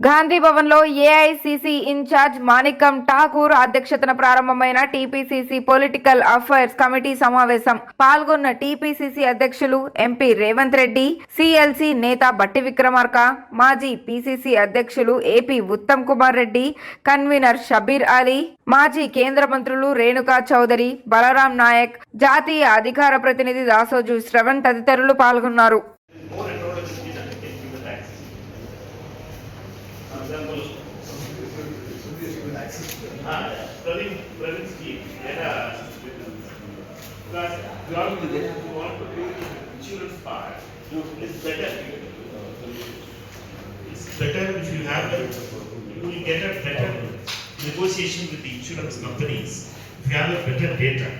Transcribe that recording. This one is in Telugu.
గాంధీ భవన్లో ఏఐసిసి ఇన్ఛార్జ్ మాణికం ఠాకూర్ అధ్యక్షతన ప్రారంభమైన టీపీసీసీ పొలిటికల్ అఫైర్స్ కమిటీ సమావేశం పాల్గొన్న టీపీసీసీ అధ్యక్షులు ఎంపీ రేవంత్ రెడ్డి సిఎల్సి నేత బట్టి విక్రమార్క మాజీ పీసీసీ అధ్యక్షులు ఏపీ ఉత్తమ్ కుమార్ రెడ్డి కన్వీనర్ షబీర్ అలీ మాజీ కేంద్ర మంత్రులు రేణుకా చౌదరి బలరాం నాయక్ జాతీయ అధికార ప్రతినిధి దాసోజు శ్రవణ్ తదితరులు పాల్గొన్నారు. Example, ah, Praveen, Praveen scheme, there are, because you want to, you want to do insurance part, it's better. It's better if you have a, you will get a better negotiation with the insurance companies, if you have a better data.